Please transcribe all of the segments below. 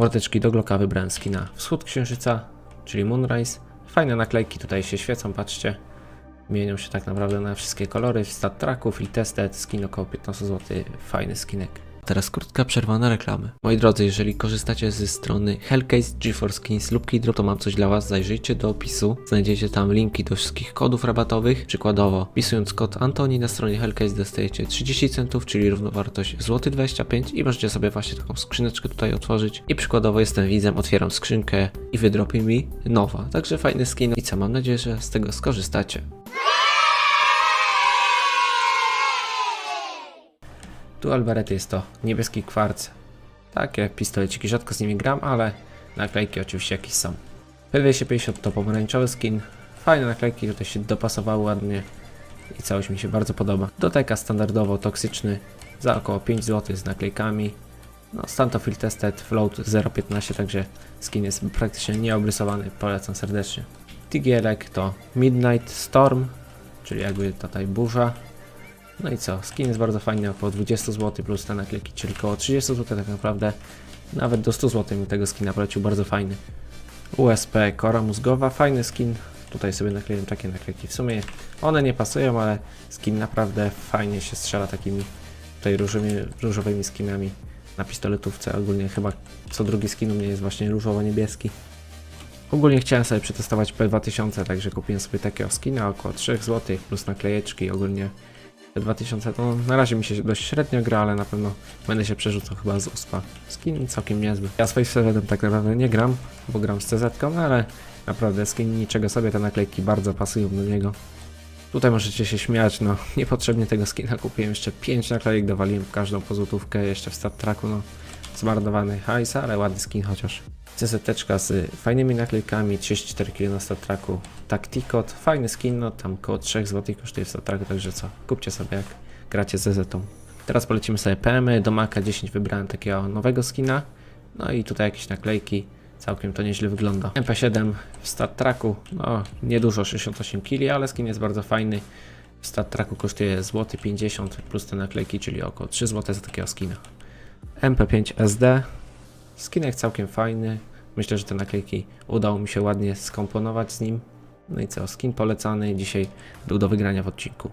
Mordeczki do Glocka wybrałem skina Wschód Księżyca, czyli Moonrise. Fajne naklejki tutaj się świecą, patrzcie. Mienią się tak naprawdę na wszystkie kolory. Stat tracków i tested, skin około 15 zł. Fajny skinek. Teraz krótka przerwa na reklamy. Moi drodzy, jeżeli korzystacie ze strony Hellcase, GeForce Skins lub Keydrop, to mam coś dla Was. Zajrzyjcie do opisu. Znajdziecie tam linki do wszystkich kodów rabatowych. Przykładowo, wpisując kod Antoni na stronie Hellcase dostajecie 30 centów, czyli równowartość złoty 25 i możecie sobie właśnie taką skrzyneczkę tutaj otworzyć. I przykładowo jestem widzem, otwieram skrzynkę i wydropi mi nowa. Także fajny skin i co, mam nadzieję, że z tego skorzystacie. Tu Alberety jest to niebieski kwarc. Takie pistoleciki, rzadko z nimi gram, ale naklejki oczywiście jakieś są. P250 to pomarańczowy skin. Fajne naklejki, tutaj się dopasowały ładnie i całość mi się bardzo podoba. Doteka standardowo toksyczny za około 5 zł z naklejkami. No, Stantofil Tested Float 0.15, także skin jest praktycznie nieobrysowany, polecam serdecznie. Tigielek to Midnight Storm, czyli jakby tutaj burza. No i co, skin jest bardzo fajny, około 20 zł plus te naklejki, czyli około 30 zł tak naprawdę. Nawet do 100 zł mi tego skina polecił, bardzo fajny. USP Kora Mózgowa, fajny skin. Tutaj sobie nakleiłem takie naklejki. W sumie one nie pasują, ale skin naprawdę fajnie się strzela takimi tutaj różowymi, różowymi skinami na pistoletówce. Ogólnie chyba co drugi skin u mnie jest właśnie różowo-niebieski. Ogólnie chciałem sobie przetestować P2000, także kupiłem sobie takiego skina około 3 zł plus naklejeczki. Ogólnie P2000 to na razie mi się dość średnio gra, ale na pewno będę się przerzucał chyba z USPA. Skin całkiem niezły. Ja swoim sewetem tak naprawdę nie gram, bo gram z CZ, no ale naprawdę skin niczego sobie, te naklejki bardzo pasują do niego. Tutaj możecie się śmiać, no niepotrzebnie tego skina kupiłem, jeszcze 5 naklejek dowaliłem w każdą pozłotówkę, jeszcze w stat tracku, no zmarnowany hajs, ale ładny skin chociaż. CZ z fajnymi naklejkami, 34 kg na stat tracku, Tacticot, fajny skin, no tam około 3 zł kosztuje w stat tracku, także co, kupcie sobie jak gracie z ZZ-tą. Teraz polecimy sobie PM, do Maka 10 wybrałem takiego nowego skina, no i tutaj jakieś naklejki, całkiem to nieźle wygląda. MP7 w stat tracku, no niedużo, 68 kg, ale skin jest bardzo fajny. W stat tracku kosztuje złoty 50 zł plus te naklejki, czyli około 3 zł za takiego skina. MP5 SD, skinek całkiem fajny. Myślę, że te naklejki udało mi się ładnie skomponować z nim. No i co, skin polecany dzisiaj był do wygrania w odcinku.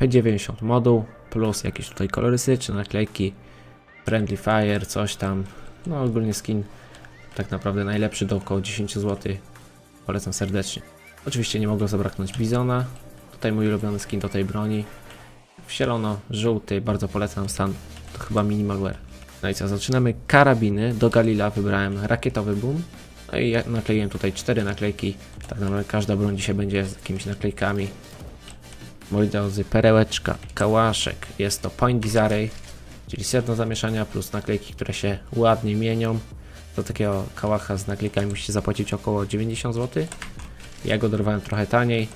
P90 moduł plus jakieś tutaj kolorystyczne naklejki, Friendly Fire, coś tam. No ogólnie skin tak naprawdę najlepszy do około 10 zł. Polecam serdecznie. Oczywiście nie mogło zabraknąć Bizona. Tutaj mój ulubiony skin do tej broni. W zielono-żółty, bardzo polecam stan. To chyba minimal wear. No i co, zaczynamy karabiny. Do Galila wybrałem rakietowy boom. No i ja nakleiłem tutaj cztery naklejki. Tak naprawdę każda broń dzisiaj będzie z jakimiś naklejkami. Moi drodzy, perełeczka, kałaszek. Jest to Point Bizarre, czyli sedno zamieszania plus naklejki, które się ładnie mienią. Do takiego kałacha z naklejkami musicie zapłacić około 90 zł. Ja go dorwałem trochę taniej,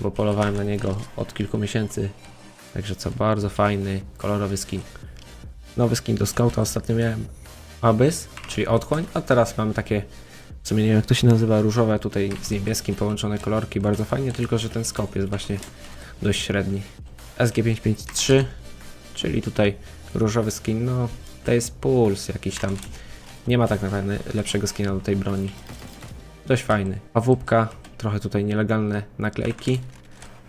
bo polowałem na niego od kilku miesięcy. Także co, bardzo fajny, kolorowy skin. Nowy skin do Scouta ostatnio miałem Abyss, czyli otchłań, a teraz mamy takie, w sumie nie wiem jak to się nazywa, różowe tutaj z niebieskim połączone kolorki, bardzo fajnie, tylko że ten scope jest właśnie dość średni. SG553, czyli tutaj różowy skin, no to jest puls jakiś tam, nie ma tak naprawdę lepszego skina do tej broni. Dość fajny. Pawłupka, trochę tutaj nielegalne naklejki.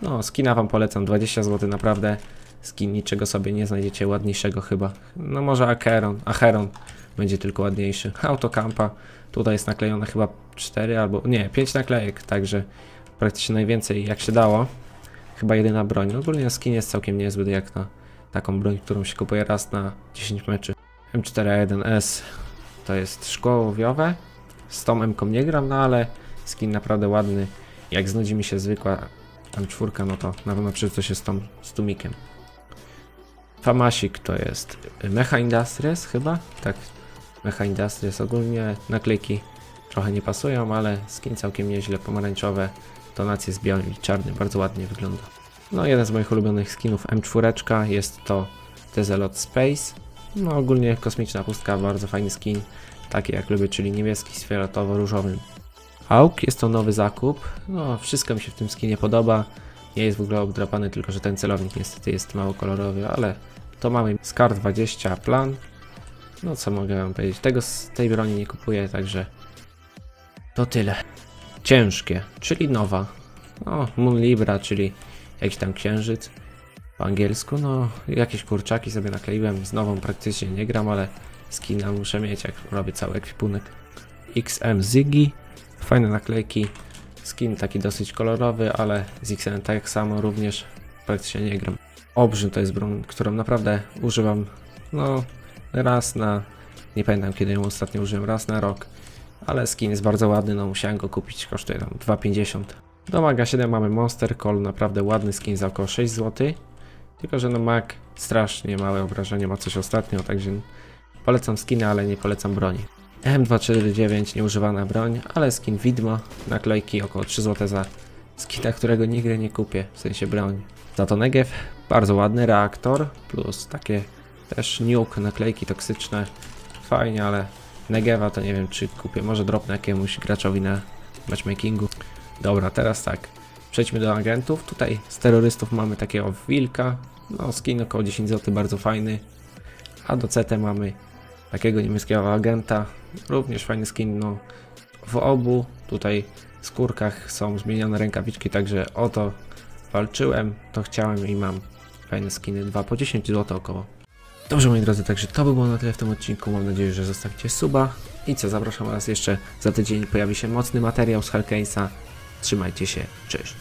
No, skina wam polecam, 20 zł naprawdę. Skin niczego sobie nie znajdziecie ładniejszego chyba. No może Acheron, Acheron będzie tylko ładniejszy. Autokampa, tutaj jest naklejone chyba 4 albo, nie, 5 naklejek, także praktycznie najwięcej jak się dało. Chyba jedyna broń. No, ogólnie skin jest całkiem niezły jak na taką broń, którą się kupuje raz na 10 meczy. M4A1S to jest szkło łowiowe. Z tą M-ką nie gram, no ale skin naprawdę ładny. Jak znudzi mi się zwykła M4, no to na pewno przerzucę się z tą z tumikiem. Famasik to jest Mecha Industries chyba? Tak, Mecha Industries ogólnie naklejki trochę nie pasują, ale skin całkiem nieźle, pomarańczowe, tonacje z białym i czarnym, bardzo ładnie wygląda. No jeden z moich ulubionych skinów M4 jest to Tezelot Space. No ogólnie kosmiczna pustka, bardzo fajny skin, taki jak lubię, czyli niebieski z fioletowo-różowym. Auk jest to nowy zakup, no wszystko mi się w tym skinie podoba. Nie jest w ogóle obdrapany, tylko że ten celownik niestety jest mało kolorowy, ale to mamy Scar 20 plan. No co mogę wam powiedzieć? Tego z tej broni nie kupuję, także to tyle. Ciężkie, czyli nowa. No, Moon Libra, czyli jakiś tam księżyc po angielsku. No, jakieś kurczaki sobie nakleiłem. Z nową praktycznie nie gram, ale skina muszę mieć, jak robię cały ekwipunek. XM Ziggy, fajne naklejki. Skin taki dosyć kolorowy, ale z XM tak samo również praktycznie nie gram. Obrzyn to jest broń, którą naprawdę używam no raz na nie pamiętam kiedy ją ostatnio użyłem, raz na rok. Ale skin jest bardzo ładny, no musiałem go kupić, kosztuje tam 2,50. Do Maga 7 mamy Monster Call, naprawdę ładny skin za około 6 zł. Tylko, że no Mag strasznie małe obrażenie ma coś ostatnio, także polecam skiny, ale nie polecam broni. M249 nieużywana broń, ale skin widmo, naklejki około 3 zł za skina, którego nigdy nie kupię, w sensie broń. Za to Negev, bardzo ładny reaktor, plus takie też nuke, naklejki toksyczne, fajnie, ale Negeva to nie wiem czy kupię, może dropnę jakiemuś graczowi na matchmakingu. Dobra, teraz tak, przejdźmy do agentów, tutaj z terrorystów mamy takiego wilka, no skin około 10 zł, bardzo fajny, a do CT mamy takiego niemieckiego agenta, również fajny skin, no w obu. Tutaj skórkach są zmienione rękawiczki, także o to walczyłem, to chciałem i mam fajne skiny, 2 po 10 zł około. Dobrze moi drodzy, także to by było na tyle w tym odcinku, mam nadzieję, że zostawicie suba. I co, zapraszam was jeszcze za tydzień. Pojawi się mocny materiał z Hellcase'a, trzymajcie się, cześć.